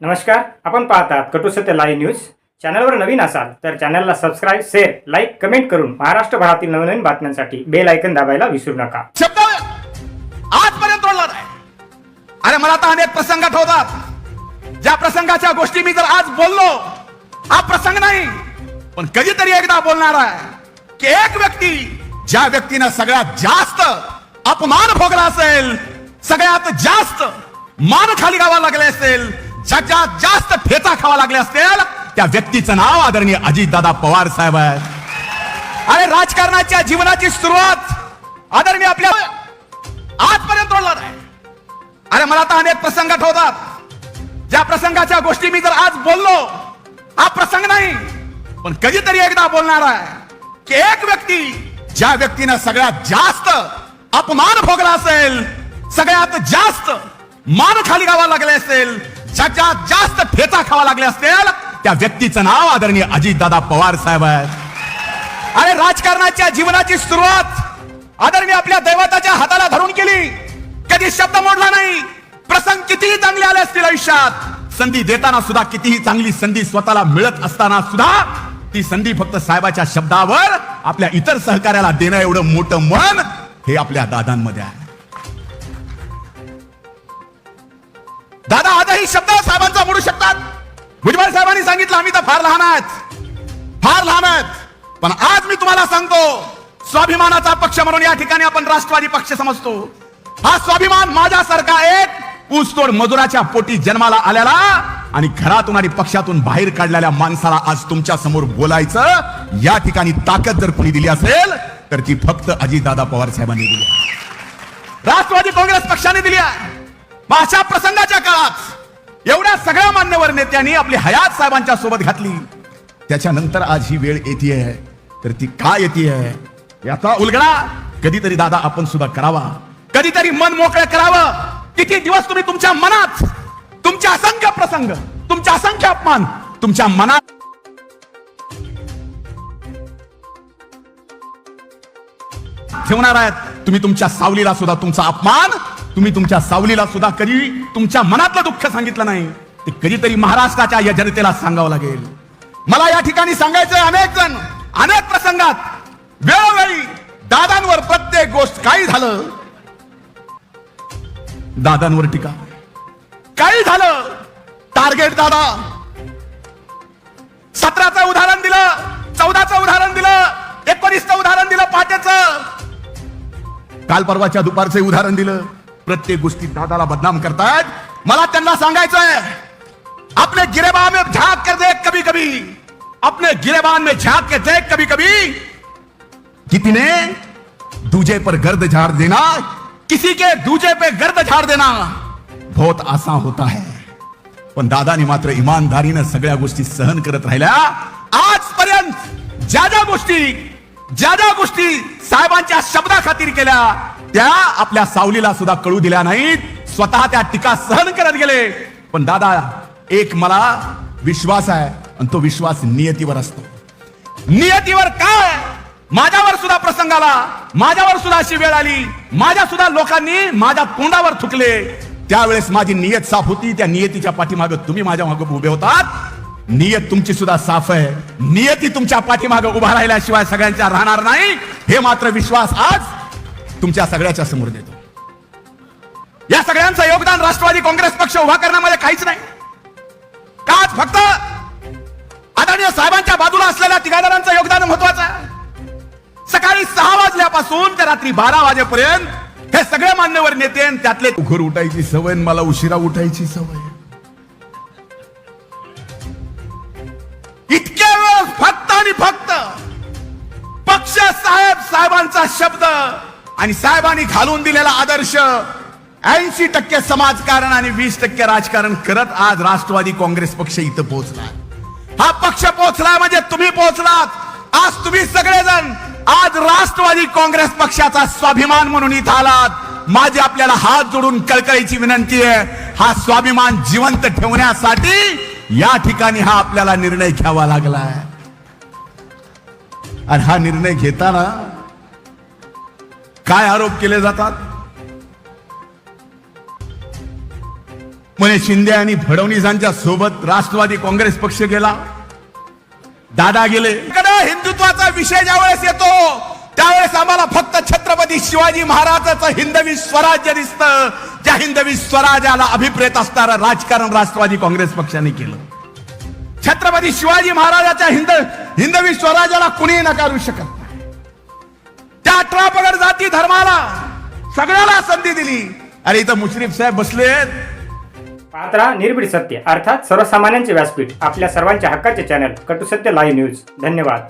नमस्कार आपण पाहतात कटू सत्य लाईव्ह न्यूज चॅनलवर नवीन असाल तर चॅनलला सबस्क्राईब शेअर लाईक कमेंट करून महाराष्ट्रभरातील नवनवीन बातम्यांसाठी बेल ऐकन दाबायला विसरू नका. शब्द आजपर्यंत तोडला नाही. अरे मला तर अनेक प्रसंग आठवतात. ज्या प्रसंगाच्या गोष्टी मी जर आज बोललो हा प्रसंग नाही पण कधीतरी एकदा बोलणार आहे. की एक व्यक्ती ज्या व्यक्तीनं सगळ्यात जास्त अपमान भोगला असेल सगळ्यात जास्त मान खाली गावा लागले असेल ज्याच्या जास्त ठेचा खावा लागले असतील त्या व्यक्तीचं नाव आदरणीय अजितदादा पवार साहेब आहे अरे राजकारणाच्या जीवनाची सुरुवात आदरणीय आपल्या आजपर्यंत तोडला नाही अरे मला तर अनेक प्रसंग आठवतात. ज्या प्रसंगाच्या गोष्टी मी जर आज बोललो हा प्रसंग नाही पण कधीतरी एकदा बोलणार आहे की एक व्यक्ती ज्या व्यक्तीनं सगळ्यात जास्त अपमान भोगला असेल सगळ्यात जास्त मान खाली गावा लागले असेल ज्याच्या जास्त फेचा खावा लागले असतील त्या व्यक्तीचं नाव आदरणीय अजितदादा पवार साहेब आहे अरे राजकारणाच्या जीवनाची सुरुवात आदरणीय आपल्या दैवताच्या हाताला धरून केली. कधी शब्द मोडला नाही. प्रसंग कितीही चांगले आले असतील आयुष्यात संधी देताना सुद्धा कितीही चांगली संधी स्वतःला मिळत असताना सुद्धा ती संधी फक्त साहेबाच्या शब्दावर आपल्या इतर सहकार्याला देणं एवढं मोठं मन हे आपल्या दादांमध्ये आहे. काही शब्द साहेबांचा मोडू शकतात. भुजबळ साहेबांनी सांगितलं आम्ही तर फार लहान आहेत. फार लहान आहेत. पण आज मी तुम्हाला सांगतो स्वाभिमानाचा पक्ष म्हणून या ठिकाणी आपण राष्ट्रवादी पक्ष समजतो. हा स्वाभिमान माझ्यासारखा एक ऊसतोड मजुराच्या पोटी जन्माला आलेला आणि घरातून आणि पक्षातून बाहेर काढलेल्या माणसाला आज तुमच्यासमोर बोलायचं या ठिकाणी ताकद जर कुणी दिली असेल तर ती फक्त अजितदादा पवार साहेबांनी दिली राष्ट्रवादी काँग्रेस पक्षाने दिली आहे. अशा प्रसंगाच्या काळात एवढ्या सगळ्या मान्यवर नेत्यांनी आपली हयात साहेबांच्या सोबत घातली. त्याच्यानंतर आज ही वेळ येते तर ती का येते याचा उलगडा कधीतरी दादा आपण सुद्धा करावा. कधीतरी मन मोकळं करावं. किती दिवस तुम्ही तुमच्या मनात तुमच्या असंख्य प्रसंग तुमच्या असंख्य अपमान तुमच्या मनात ठेवणार आहेत. तुम्ही तुमच्या सावलीला सुद्धा तुमचा अपमान तुम्ही तुमच्या सावलीला सुद्धा कधी तुमच्या मनातलं दुःख सांगितलं नाही ते कधीतरी महाराष्ट्राच्या या जनतेला सांगावं लागेल. मला या ठिकाणी सांगायचं अनेक जण अनेक प्रसंगात. वेळोवेळी दादांवर प्रत्येक गोष्ट काही झालं दादांवर टीका. काही झालं टार्गेट दादा. सतराचं उदाहरण दिलं चौदाचं उदाहरण दिलं एकोणीसचं उदाहरण दिलं पाट्याचं काल परवाच्या दुपारचं उदाहरण दिलं. प्रत्येक गोष्टीत दादाला बदनाम करतायत मला त्यांना सांगायचंय अपने गिरेबान में झाँक कर देख कभी कभी अपने गिरेबान में झाँक के देख कभी कभी किसी ने दूजे पर गर्द झाड़ देना, किसी के दूजे पे गर्द झाड़ देना बहुत आसान होता है. पण दादानी मात्र इमानदारीनं सगळ्या गोष्टी सहन करत राहिल्या. आजपर्यंत ज्या ज्या गोष्टी ज्या ज्या गोष्टी साहेबांच्या शब्दा खातीर केल्या त्या आपल्या सावलीला सुद्धा कळू दिल्या नाहीत. स्वतः त्या टीका सहन करत गेले. पण दादा एक मला विश्वास आहे आणि तो विश्वास नियतीवर असतो. नियतीवर काय? माझ्यावर सुद्धा प्रसंग आला. माझ्यावर सुद्धा अशी वेळ आली. माझ्या सुद्धा लोकांनी माझ्या तोंडावर थुकले. त्यावेळेस माझी नियत साफ होती. त्या नियतीच्या पाठीमाग तुम्ही माझ्या मागे उभे होतात. नियत तुमची सुद्धा साफ आहे. नियती तुमच्या पाठीमाग उभा राहिल्याशिवाय सगळ्यांच्या राहणार नाही. हे मात्र विश्वास आज तुमच्या सगळ्याच्या समोर देतो. या सगळ्यांचं योगदान राष्ट्रवादी काँग्रेस पक्ष उभा करण्यामध्ये काहीच नाही. का आज फक्त आदरणीय साहेबांच्या बाजूला असलेल्या तिघादारांचं योगदान महत्वाचं आहे? सकाळी सहा वाजल्यापासून ते रात्री बारा वाजेपर्यंत हे सगळे मान्यवर नेते त्यातले उघर उठायची सवय मला उशिरा उठायची सवय. इतक्या वेळ फक्त आणि फक्त पक्ष साहेब साहेबांचा शब्द आणि साहेबांनी घालून दिलेला आदर्श ऐंशी टक्के समाजकारण आणि वीस टक्के राजकारण करत आज राष्ट्रवादी काँग्रेस पक्ष इथं पोहोचला हा पक्ष पोहोचला म्हणजे तुम्ही पोहोचलात. आज तुम्ही सगळेजण आज राष्ट्रवादी काँग्रेस पक्षाचा स्वाभिमान म्हणून इथं आलात. माझी आपल्याला हात जोडून कळकळीची विनंती आहे हा स्वाभिमान जिवंत ठेवण्यासाठी या ठिकाणी हा आपल्याला निर्णय घ्यावा लागला आहे आणि हा निर्णय घेताना काय आरोप केले जातात? म्हणे शिंदे आणि फडणवीसांच्या सोबत राष्ट्रवादी काँग्रेस पक्ष गेला. दादा गेले. हिंदुत्वाचा विषय ज्यावेळेस येतो त्यावेळेस आम्हाला फक्त छत्रपती शिवाजी महाराजाचं हिंदवी स्वराज्य दिसतं. त्या हिंदवी स्वराज्याला अभिप्रेत असणारं राजकारण राष्ट्रवादी काँग्रेस पक्षाने केलं. छत्रपती शिवाजी महाराजाच्या हिंद हिंदवी स्वराज्याला कुणीही नकारू शकत अठरा पगड जाती धर्माला. सगळ्याला संधी दिली. अरे इथं मुश्रीफ साहेब बसलेत पात्रा निर्भीड सत्य. अर्थात सर्वसामान्यांचे व्यासपीठ. आपल्या सर्वांच्या हक्काचे चॅनल कटुसत्य लाईव्ह न्यूज धन्यवाद.